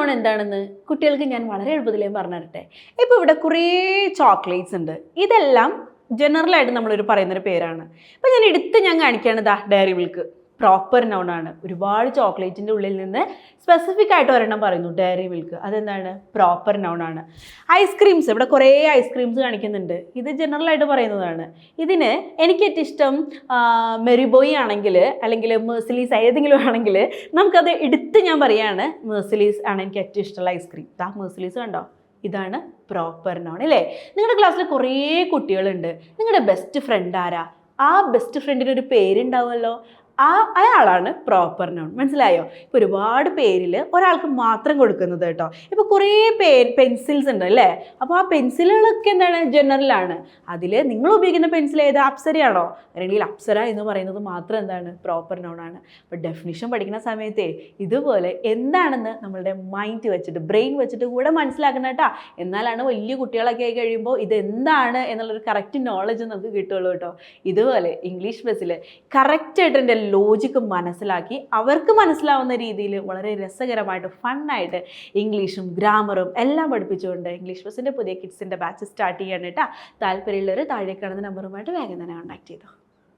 Noun എന്താണെന്ന് കുട്ടികൾക്ക് ഞാൻ വളരെ എളുപ്പത്തിലേ പറഞ്ഞു തരട്ടെ ഇപ്പോൾ ഇവിടെ കുറേ ചോക്ലേറ്റ്സ് ഉണ്ട്. ഇതെല്ലാം ജനറലായിട്ട് നമ്മളൊരു പറയുന്നൊരു പേരാണ്. അപ്പോൾ ഞാൻ എടുത്ത് ഞാൻ കാണിക്കുകയാണ് ദാ ഡയറി മിൽക്ക് പ്രോപ്പർ നൗൺ ആണ്. ഒരുപാട് ചോക്ലേറ്റിന്റെ ഉള്ളിൽ നിന്ന് സ്പെസിഫിക് ആയിട്ട് ഒരെണ്ണം പറയുന്നു ഡയറി മിൽക്ക് അതെന്താണ്? പ്രോപ്പർ നൗൺ ആണ്. ഐസ്ക്രീംസ് ഇവിടെ കുറേ ഐസ്ക്രീംസ് കാണിക്കുന്നുണ്ട്. ഇത് ജനറൽ ആയിട്ട് പറയുന്നതാണ്. ഇതിന് എനിക്ക് ഏറ്റവും ഇഷ്ടം മെറിബോയി ആണെങ്കിൽ അല്ലെങ്കിൽ മേഴ്സിലീസ് ഏതെങ്കിലും ആണെങ്കിൽ നമുക്കത് എടുത്ത് ഞാൻ പറയാണ് മേഴ്സിലീസ് ആണ് എനിക്ക് ഏറ്റവും ഇഷ്ടമുള്ള ഐസ്ക്രീം ദാ മേഴ്സിലീസ് കണ്ടോ? ഇതാണ് പ്രോപ്പർ നൗൺ അല്ലേ? നിങ്ങളുടെ ക്ലാസ്സിൽ കുറേ കുട്ടികളുണ്ട്. നിങ്ങളുടെ ബെസ്റ്റ് ഫ്രണ്ട് ആരാ? ആ ബെസ്റ്റ് ഫ്രണ്ടിന് ഒരു പേരുണ്ടാവുമല്ലോ. ആ അയാളാണ് പ്രോപ്പർ നൗൺ മനസ്സിലായോ? ഇപ്പോൾ ഒരുപാട് പേരിൽ ഒരാൾക്ക് മാത്രം കൊടുക്കുന്നത് കേട്ടോ. ഇപ്പോൾ കുറേ പേ പെൻസിൽസ് ഉണ്ട് അല്ലേ? അപ്പോൾ ആ പെൻസിലുകളൊക്കെ എന്താണ്? ജനറൽ ആണ്. അതിൽ നിങ്ങൾ ഉപയോഗിക്കുന്ന പെൻസിൽ ഏത്? അപ്സരയാണോ? അല്ലെങ്കിൽ അപ്സര എന്ന് പറയുന്നത് മാത്രം എന്താണ്? പ്രോപ്പർ നൗൺ ആണ്. അപ്പോൾ ഡെഫിനിഷൻ പഠിക്കുന്ന സമയത്തെ ഇതുപോലെ എന്താണെന്ന് നമ്മളുടെ മൈൻഡ് വെച്ചിട്ട് ബ്രെയിൻ വെച്ചിട്ട് കൂടെ മനസ്സിലാക്കണം കേട്ടോ. എന്നാലാണ് വലിയ കുട്ടികളൊക്കെ ആയി കഴിയുമ്പോൾ ഇത് എന്താണ് എന്നുള്ളൊരു കറക്റ്റ് നോളജ് നമുക്ക് കിട്ടുള്ളൂ കേട്ടോ. ഇതുപോലെ ഇംഗ്ലീഷ് ബസ്സിൽ കറക്റ്റായിട്ട് എന്റെ ലോജിക്ക് മനസ്സിലാക്കി അവർക്ക് മനസ്സിലാവുന്ന രീതിയിൽ വളരെ രസകരമായിട്ട് ഫണ്ണായിട്ട് ഇംഗ്ലീഷും ഗ്രാമറും എല്ലാം പഠിപ്പിച്ചുകൊണ്ട് ഇംഗ്ലീഷ് ബസ്സിന്റെ പുതിയ കിഡ്സിന്റെ ബാച്ച് സ്റ്റാർട്ട് ചെയ്യാൻ കേട്ടോ. താല്പര്യമുള്ളവർ താഴെ കാണുന്ന നമ്പറുമായിട്ട് വേഗം തന്നെ കോൺടാക്ട് ചെയ്തോ.